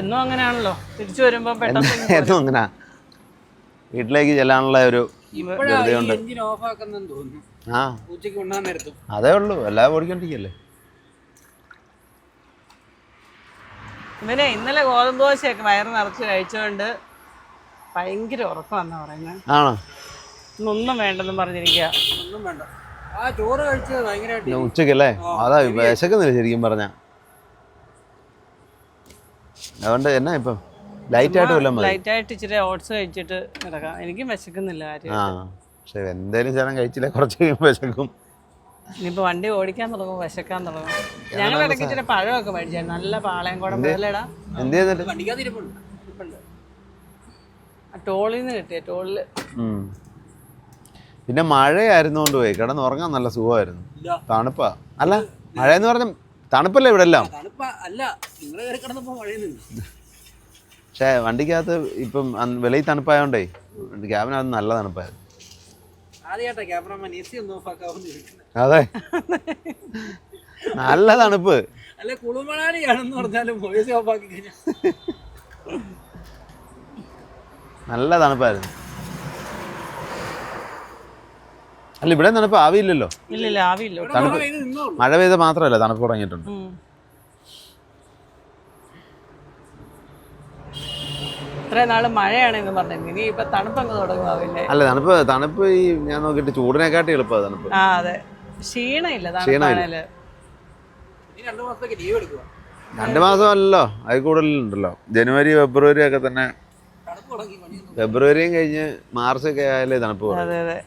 എന്നും അങ്ങനെയാണല്ലോ തിരിച്ചു വരുമ്പോൾ പെട്ടെന്ന് എന്നും അങ്ങനെ. വീട്ടിലേക്ക് ചെല്ലാനുള്ള ഒരു ഇപ്പോഴാണ് എഞ്ചിൻ ഓഫ് ആക്കുന്നെന്ന് തോന്നുന്നു. ആ. അതേ ഉള്ളൂ. എല്ലാം ഓടിക്കൊണ്ടിരിക്കല്ലേ? ഇവനെ ഇന്നലെ ഗോതമ്പ് ദോശയൊക്കെ വയറ് നിറച്ച് കഴിച്ചോണ്ട് ഭയങ്കര ഉറക്കമാണെന്നാ പറയുന്നത് ആണോ? ഇന്നൊന്നും വേണ്ടെന്നും പറഞ്ഞിരിക്കുക ഒന്നും വേണ്ട. ആ ചോറ് കഴിച്ചത് ഭയങ്കരമായിട്ട് ഉച്ചക്കല്ലേ? അതാ വിശക്കുന്നില്ല ശരിക്കും പറഞ്ഞ. അതുകൊണ്ട് എന്നാ ഇപ്പം? ലൈറ്റ് ആയിട്ട് വല്ലതും മതി. ലൈറ്റായിട്ട് ഇച്ചിരി ഓട്സ് കഴിച്ചിട്ട് കിടക്കാം എനിക്കും വിശക്കുന്നില്ല കാര്യം ആ പക്ഷെ എന്തേലും ശരം കഴിച്ചില്ല? കുറച്ച് കഴിയുമ്പോൾ വിശക്കും. ഇനിയിപ്പോൾ വണ്ടി ഓടിക്കാൻ തുടങ്ങും വിശക്കാൻ തുടങ്ങും. ഞങ്ങൾ ഇടയ്ക്ക് ഇച്ചിരി പഴമൊക്കെ മേടിച്ചായിരുന്നു നല്ല പാളയം കൂടെ ടോളിന്ന്. ടോളിൽ നിന്ന് കിട്ടിയ ടോളിൽ. പിന്നെ മഴയായിരുന്നോണ്ട് പോയി. കിടന്നുറങ്ങാൻ നല്ല സുഖമായിരുന്നു. തണുപ്പാ. അല്ല മഴ എന്ന് പറഞ്ഞ തണുപ്പല്ലേ ഇവിടെ എല്ലാം പക്ഷേ വണ്ടിക്കകത്ത് ഇപ്പം വെളിയിൽ തണുപ്പായോണ്ടേ ക്യാബിനകത്ത് നല്ല തണുപ്പായിരുന്നു. അതെ. നല്ല തണുപ്പ്. അല്ല കുളുമണാലിയാണെന്ന് പറഞ്ഞാലും എ സി ഓഫ് ആക്കി കഴിഞ്ഞാൽ നല്ല തണുപ്പായിരുന്നു. അല്ല ഇവിടെ തണുപ്പ് ആവിയില്ലല്ലോ. ഇല്ലില്ല ആവിയില്ല. തണുപ്പ് മഴ പെയ്ത മാത്രമല്ല തണുപ്പ് തുടങ്ങിയിട്ടുണ്ട്. ഇത്രയും നാൾ മഴയാണെന്ന് പറഞ്ഞു ഇനി ഇപ്പൊ തണുപ്പങ്ങ് തുടങ്ങുമാവില്ലേ? അല്ല തണുപ്പ് തണുപ്പ് ഈ ഞാൻ നോക്കിയിട്ട് ചൂടിനെക്കാട്ടി എളുപ്പമാണ് തണുപ്പ്. ആ അതെ. ക്ഷീണമില്ല ക്ഷീണമില്ല. ഇനി രണ്ടു മാസത്തേക്ക് ലീവ് എടുക്കുക രണ്ട് മാസം അല്ലല്ലോ അതിൽ കൂടുതലുണ്ടല്ലോ. ജനുവരി ഫെബ്രുവരി ഒക്കെ തന്നെ തണുപ്പ് ഫെബ്രുവരിയും കഴിഞ്ഞ് മാർച്ച് ഒക്കെ ആയാലേ തണുപ്പ് അതെ അതെ.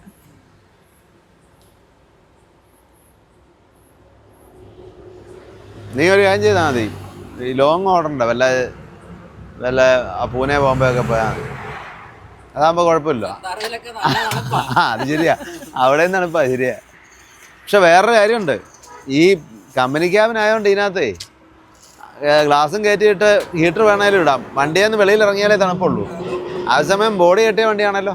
നീ ഒരു കാര്യം ചെയ്താൽ മതി. ഈ ലോങ് ഓർഡർ വല്ല വല്ല ആ പൂനെ ബോംബെ ഒക്കെ പോയാൽ മതി. അതാകുമ്പോൾ കുഴപ്പമില്ല. നല്ല അത് ശരിയാ. അവിടെ തണുപ്പാ ശരിയാ. പക്ഷെ വേറൊരു കാര്യമുണ്ട്. ഈ കമ്പനി ക്യാബിനായതുകൊണ്ട് ഇതിനകത്തേ ഗ്ലാസും കയറ്റിയിട്ട് ഹീറ്റർ വേണേലും ഇടാം. വണ്ടിയിൽ നിന്ന് വെളിയിൽ ഇറങ്ങിയാലേ തണുപ്പുള്ളൂ. ആ സമയം ബോഡി കെട്ടിയ വണ്ടിയാണല്ലോ.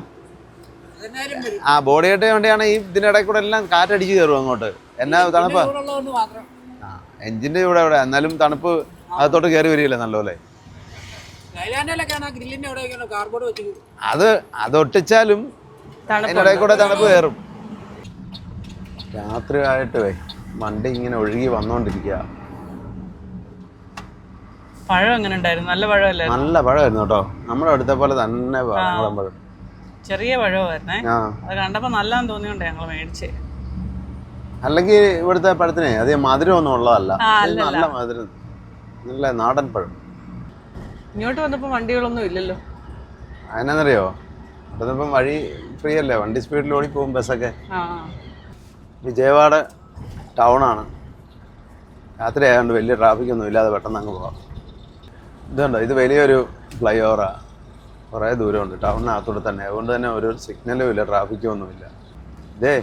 ആ ബോഡി കെട്ടിയ വണ്ടിയാണ് ഈ ഇതിന്റെ ഇടയിൽ കൂടെ എല്ലാം കാറ്റടിച്ച് കയറും അങ്ങോട്ട്. എന്നാ തണുപ്പ്? ആ എഞ്ചിന്റെ ഇവിടെ ഇവിടെ. എന്നാലും തണുപ്പ് അകത്തോട്ട് കയറി വരികയില്ല നല്ലപോലെ തായ്ലാൻഡിലൊക്കെയാണ് ആ ഗ്രില്ലിന്റെ അവിടെ കാർബോർഡ് വെച്ച് അത് അതൊട്ടിച്ചാലും അതിനിടയിൽ കൂടെ തണുപ്പ് കയറും. രാത്രി ആയിട്ട് വണ്ടി ഇങ്ങനെ ഒഴുകി വന്നോണ്ടിരിക്കുക പഴം എങ്ങനെ ഉണ്ടായിരുന്നു? നല്ല പഴമായിരുന്നു കേട്ടോ. നമ്മുടെ അടുത്ത പോലെ തന്നെ പഴം പഴം ചെറിയ പഴമായിരുന്നേ. ആ. അത് കണ്ടപ്പോൾ നല്ലതെന്ന് തോന്നിയോണ്ട് ഞങ്ങൾ മേടിച്ചേ. അല്ലെങ്കിൽ ഇവിടുത്തെ പഴത്തിനെ അധികം മധുരം ഒന്നും ഉള്ളതല്ല. നല്ല മധുരം. നല്ല നാടൻ പഴം. ഇങ്ങോട്ട് വന്നപ്പോൾ വണ്ടികളൊന്നും ഇല്ലല്ലോ. അതിനെന്നറിയോ ഇപ്പം വഴി ഫ്രീ അല്ലേ? വണ്ടി സ്പീഡിൽ ഓടി ഓടിപ്പോകും ബസ്സൊക്കെ. ആ. വിജയവാഡ ടൗണാണ് രാത്രി ആയതുകൊണ്ട് വലിയ ട്രാഫിക് ഒന്നും ഇല്ലാതെ പെട്ടെന്ന് അങ്ങ് പോകാം. ഇതുണ്ടോ ഇത് വലിയൊരു ഫ്ലൈ ഓവറാണ് കുറേ ദൂരമുണ്ട്. ടൗണിനകത്തൂടെ തന്നെ. അതുകൊണ്ട് തന്നെ ഒരു സിഗ്നലും ഇല്ല ട്രാഫിക്കും ഒന്നുമില്ല. ഇതേ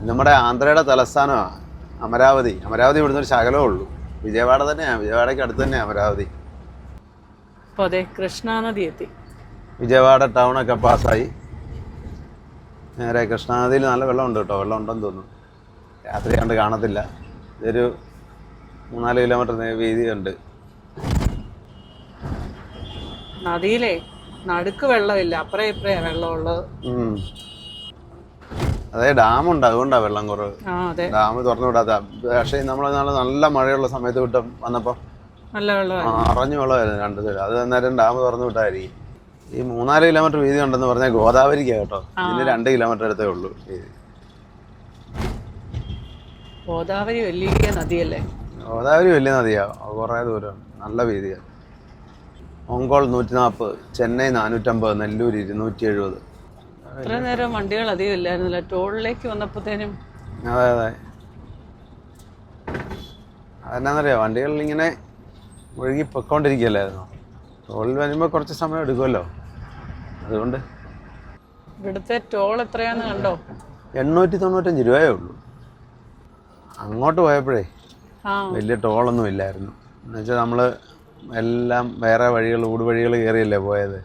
നമ്മുടെ ആന്ധ്രയുടെ തലസ്ഥാനമാണ് അമരാവതി. അമരാവതി ഇവിടുന്ന് ഒരു ശകലമേ ഉള്ളൂ. വിജയവാഡ തന്നെയാണ് വിജയവാഡയ്ക്ക് അടുത്ത് തന്നെയാണ് അമരാവതി. അപ്പോൾ അതെ കൃഷ്ണാനദി എത്തി. വിജയവാഡ ടൗണൊക്കെ പാസ്സായി നേരെ കൃഷ്ണാനദിയിൽ നല്ല വെള്ളമുണ്ട് കേട്ടോ വെള്ളം ഉണ്ടെന്ന് തോന്നുന്നു. രാത്രി കണ്ട് കാണത്തില്ല. ഇതൊരു മൂന്നാൽ കിലോമീറ്റർ വീതിയുണ്ട്. നദിയിലേ നടുക്ക് വെള്ളമില്ല അപ്പറേ ഇപ്പറേ വെള്ളമുള്ളത്. അതെ ഡാമുണ്ട് അതുകൊണ്ടാ വെള്ളം കുറവ്. ഡാം തുറന്നു വിടാത്ത. പക്ഷേ നമ്മൾ നല്ല നല്ല മഴയുള്ള സമയത്ത് വിട്ട വന്നപ്പോൾ നല്ല അറിഞ്ഞു വെള്ളമായിരുന്നു രണ്ട് സൈഡ് അത് അന്നേരം ഡാം തുറന്നു വിട്ടായിരിക്കും. ഈ മൂന്നാൽ കിലോമീറ്റർ വീതി ഉണ്ടെന്ന് പറഞ്ഞാൽ ഗോദാവരിക്ക കേട്ടോ. ഇതിന് രണ്ട് കിലോമീറ്റർ അടുത്തേ ഉള്ളൂ ഗോദാവരി വലിയ നദിയല്ലേ? ഗോദാവരി വലിയ നദിയാ. കുറേ ദൂരം. നല്ല വീതിയാണ് ഓങ്കോൾ നൂറ്റി നാൽപ്പത് ചെന്നൈ നാനൂറ്റമ്പത് നെല്ലൂർ ഇരുന്നൂറ്റി എഴുപത് ഇത്ര നേരം വണ്ടികൾ അധികം ഇല്ലായിരുന്നല്ലോ. ടോളിലേക്ക് വന്നപ്പോഴത്തേനും അതെ അതെ. അതെന്നാന്നറിയോ? വണ്ടികളിൽ ഇങ്ങനെ ഒഴുകി പൊയ്ക്കൊണ്ടിരിക്കുകയല്ലായിരുന്നു ടോൾ വരുമ്പോൾ കുറച്ച് സമയം എടുക്കുമല്ലോ അതുകൊണ്ട് ഇവിടുത്തെ ടോൾ എത്രയാന്ന് കണ്ടോ? എണ്ണൂറ്റി തൊണ്ണൂറ്റഞ്ച് രൂപയേ ഉള്ളൂ. അങ്ങോട്ട് പോയപ്പോഴേ വലിയ ടോളൊന്നും ഇല്ലായിരുന്നു. എന്നുവെച്ചാൽ നമ്മൾ എല്ലാം വേറെ വഴികൾ ഊടുവഴികൾ കയറിയല്ലേ പോയത്.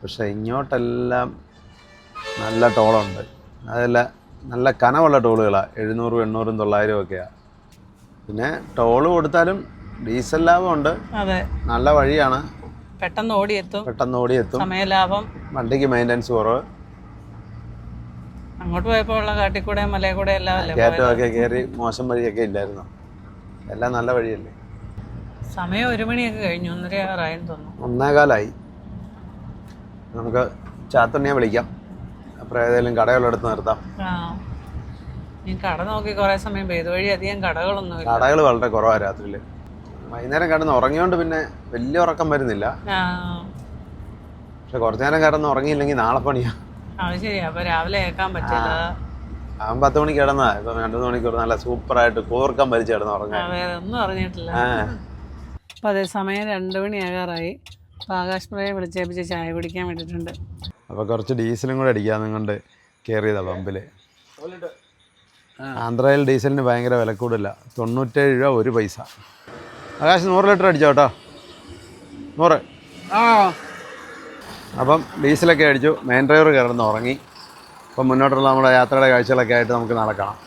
പക്ഷേ ഇങ്ങോട്ടെല്ലാം നല്ല ടോളുണ്ട് അതല്ല നല്ല കനമുള്ള ടോളുകളാണ് എഴുന്നൂറും എണ്ണൂറും തൊള്ളായിരം ഒക്കെയാണ് പിന്നെ ടോൾ കൊടുത്താലും ഡീസൽ ലാഭമുണ്ട്. അതെ. നല്ല വഴിയാണ്. പെട്ടെന്ന് ഓടിയെത്തും. പെട്ടെന്ന് ഓടിയെത്തും. സമയലാഭം. വണ്ടിക്ക് മെയിന്റെനൻസ് കുറവ്. അങ്ങോട്ട് പോയപ്പോൾ ഉള്ള കാട്ടിൽ കൂടെ മലയിൽ കൂടെ എല്ലാം കയറ്റമൊക്കെ കയറി മോശം വഴിയൊക്കെ ഇല്ലായിരുന്നു. എല്ലാം നല്ല വഴിയല്ലേ? സമയം ഒരു മണിയൊക്കെ കഴിഞ്ഞു. ഒന്നര ആറായെന്ന് തോന്നുന്നു. ഒന്നേകാലായി. നമുക്ക് ചാത്തണ്ണിയെ വിളിക്കാം. അപ്പുറം ഏതെങ്കിലും കടകളെടുത്ത് നിർത്താം. ഞാൻ കട നോക്കി കുറേ സമയം പെയ്തു വഴി അധികം കടകളൊന്നും കടകൾ വളരെ കുറവാണ് രാത്രിയിൽ വൈകുന്നേരം കിടന്ന് ഉറങ്ങിയോണ്ട് പിന്നെ വലിയ ഉറക്കം വരുന്നില്ല. പക്ഷെ കുറച്ചു നേരം കിടന്ന് ഉറങ്ങിയില്ലെങ്കിൽ നാളെ പണിയാ. അത് ശരി അപ്പൊ രാവിലെ കേൾക്കാൻ പറ്റില്ല. അവൻ പത്ത് മണിക്ക് കിടന്നാ ഇപ്പൊ രണ്ടു മണിക്കൂർ നല്ല സൂപ്പറായിട്ട് കൂർക്കം വലിച്ച് കിടന്ന് ഉറങ്ങാൻ. ഒന്നും അറിഞ്ഞിട്ടില്ല. അപ്പൊ അതേ സമയം രണ്ടു മണിയാകാറായി അപ്പൊ ആകാശ് പ്രയെ വിളിച്ചേപ്പിച്ച് ചായ കുടിക്കാൻ വേണ്ടിട്ടുണ്ട് അപ്പോൾ കുറച്ച് ഡീസലും കൂടെ അടിക്കാമെന്നും കൊണ്ട് കയറിയതാണ് പമ്പിൽ. ആന്ധ്രയിൽ ഡീസലിന് ഭയങ്കര വില കൂടില്ല തൊണ്ണൂറ്റേഴ് രൂപ ഒരു പൈസ. ആകാശ് നൂറ് ലിറ്റർ അടിച്ചോ കേട്ടോ. നൂറ്. ആ. അപ്പം ഡീസലൊക്കെ അടിച്ചു മെയിൻ ഡ്രൈവർ കിടന്ന് ഉറങ്ങി. അപ്പം മുന്നോട്ടുള്ള നമ്മുടെ യാത്രയുടെ കാഴ്ചകളൊക്കെ ആയിട്ട് നമുക്ക് നടക്കണം.